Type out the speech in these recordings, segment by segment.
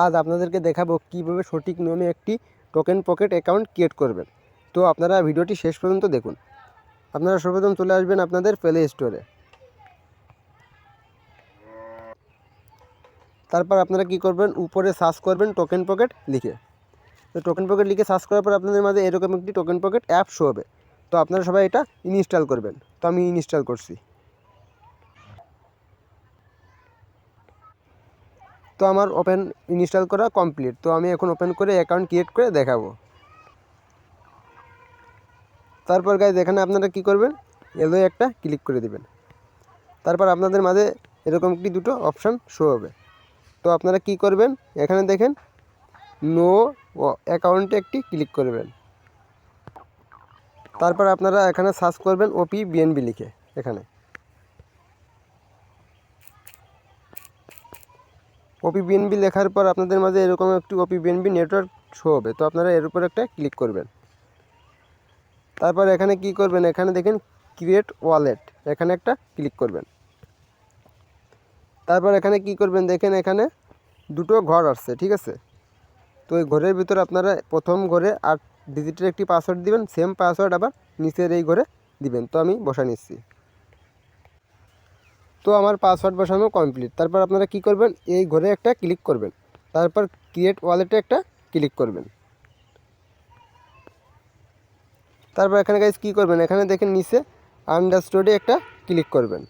আজ আপনাদেরকে দেখাবো কীভাবে সঠিক নিয়মে একটি টোকেন পকেট অ্যাকাউন্ট ক্রিয়েট করবেন। তো আপনারা ভিডিওটি শেষ পর্যন্ত দেখুন। আপনারা সর্বপ্রথম চলে আসবেন আপনাদের প্লে স্টোরে তারপর আপনারা কি করবেন? উপরে সার্চ করবেন টোকেন পকেট লিখে। তো টোকেন পকেট লিখে সার্চ করার পর আপনাদের মাঝে এরকম একটি টোকেন পকেট অ্যাপ শো হবে। তো আপনারা সবাই এটা ইনস্টল করবেন। তো আমি ইনস্টল করছি। তো আমার ওপেন ইনস্টল করা কমপ্লিট তো আমি এখন ওপেন করে অ্যাকাউন্ট ক্রিয়েট করে দেখাবো। তারপর গাইজ এখানে আপনারা কি করবেন? এলো একটা ক্লিক করে দিবেন। তারপর আপনাদের মাঝে এরকম একটি দুটো অপশান শো হবে। তো আপনারা কি করবেন? এখানে দেখেন নো অ্যাকাউন্টে একটি ক্লিক করবেন। তারপর আপনারা এখানে সার্চ করবেন ওপি বিএনবি লিখে, এখানে। ওপি বিএনবি লেখার পর আপনাদের মাঝে এরকম একটি ওপি বিএনবি নেটওয়ার্ক শো হবে। তো আপনারা এর উপর একটা ক্লিক করবেন। তারপর এখানে কি করবেন? এখানে দেখেন ক্রিয়েট ওয়ালেট এখানে একটা ক্লিক করবেন। তারপর এখানে কি করবেন? দেখেন এখানে দুটো ঘর আসছে, ঠিক আছে? তো এই ঘরের ভিতরে আপনারা প্রথম ঘরে আট ডিজিটের একটি পাসওয়ার্ড দিবেন সেম পাসওয়ার্ড আবার নিচের এই ঘরে দিবেন। তো আমি বসা নিচ্ছি। তো আমার পাসওয়ার্ড বসানো কমপ্লিট তারপর আপনারা কি করবেন? এই ঘরে একটা ক্লিক করবেন। তারপর ক্রিয়েট ওয়ালেটে একটা ক্লিক করবেন। তারপর এখানে গাইজ কী করবেন? এখানে দেখেন নিচে আন্ডারস্টোডে একটা ক্লিক করবেন।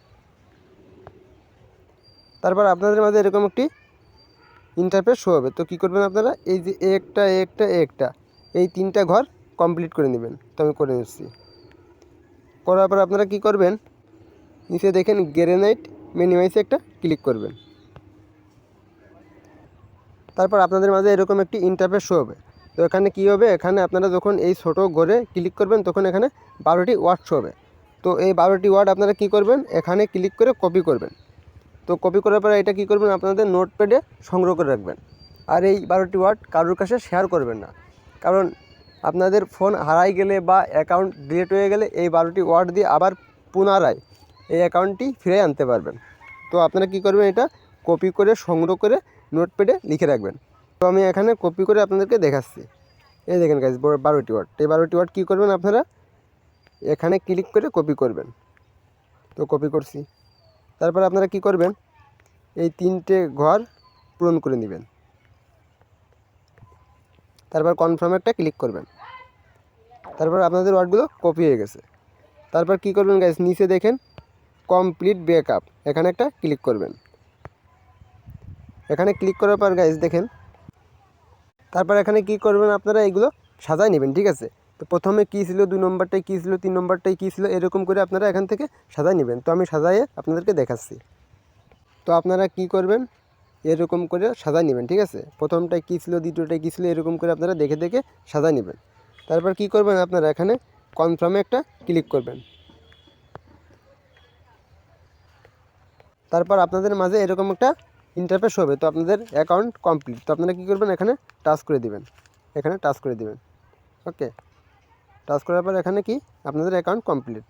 তারপর আপনাদের মাঝে এরকম একটি ইন্টারফেস শো হবে। তো কী করবেন আপনারা? এই যে একটা একটা একটা, এই তিনটা ঘর কমপ্লিট করে নেবেন। তো আমি করে নিচ্ছি। করার পর আপনারা কি করবেন? নিচে দেখেন গ্রেনাইট মিনিমাইসে একটা ক্লিক করবেন। তারপর আপনাদের মাঝে এরকম একটি ইন্টারফেস শো হবে। তো এখানে কী হবে? এখানে আপনারা যখন এই ছোটো ঘরে ক্লিক করবেন, তখন এখানে বারোটি ওয়ার্ড শো হবে। তো এই বারোটি ওয়ার্ড আপনারা কি করবেন? এখানে ক্লিক করে কপি করবেন। তো কপি করার পরে এটা কী করবেন? আপনাদের নোটপ্যাডে সংগ্রহ করে রাখবেন। আর এই বারোটি ওয়ার্ড কারোর কাছে শেয়ার করবেন না। কারণ আপনাদের ফোন হারাই গেলে বা অ্যাকাউন্ট ডিলিট হয়ে গেলে এই বারোটি ওয়ার্ড দিয়ে আবার পুনরায় এই অ্যাকাউন্টটি ফিরে আনতে পারবেন। তো আপনারা কি করবেন এটা কপি করে, সংগ্রহ করে নোটপ্যাডে লিখে রাখবেন। তো আমি এখানে কপি করে আপনাদেরকে দেখাচ্ছি। এই দেখেন গাইজ বারোটি ওয়ার্ড এই বারোটি ওয়ার্ড কী করবেন আপনারা? এখানে ক্লিক করে কপি করবেন। তো কপি করছি। তারপর আপনারা কি করবেন? এই তিনটে ঘর পূরণ করে নেবেন। তারপর কনফার্ম একটা ক্লিক করবেন। তারপর আপনাদের ওয়ার্ডগুলো কপি হয়ে গেছে। তারপর কি করবেন গাইজ নিচে দেখেন কমপ্লিট ব্যাকআপ। এখানে একটা ক্লিক করবেন। এখানে ক্লিক করার পর গাইজ দেখেন, তারপর এখানে কি করবেন আপনারা, এগুলো সাজায় নেবেন, ঠিক আছে? তো প্রথমে কী ছিল, দুই নম্বরটাই কী ছিল, তিন নম্বরটাই কী ছিল, এরকম করে আপনারা এখান থেকে সাজায় নেবেন। তো আমি সাজাইয়ে আপনাদেরকে দেখাচ্ছি। তো আপনারা কি করবেন, এরকম করে সাজায় নেবেন, ঠিক আছে? প্রথমটায় কী ছিল দ্বিতীয়টায় কী ছিল, এরকম করে আপনারা দেখে দেখে সাজায় নেবেন। তারপর কি করবেন আপনারা, এখানে কনফার্মে একটা ক্লিক করবেন। তারপর আপনাদের মাঝে এরকম একটা ইন্টারফেস হবে। তো আপনাদের অ্যাকাউন্ট কমপ্লিট তো আপনারা কী করবেন? এখানে টাচ করে দিবেন। এখানে টাচ করে দিবেন। ওকে টাচ করার পর এখানে কি? আপনাদের অ্যাকাউন্ট কমপ্লিট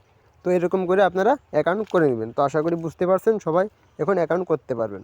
তো এরকম করে আপনারা অ্যাকাউন্ট করে নেবেন। তো আশা করি বুঝতে পারছেন সবাই এখন অ্যাকাউন্ট করতে পারবেন।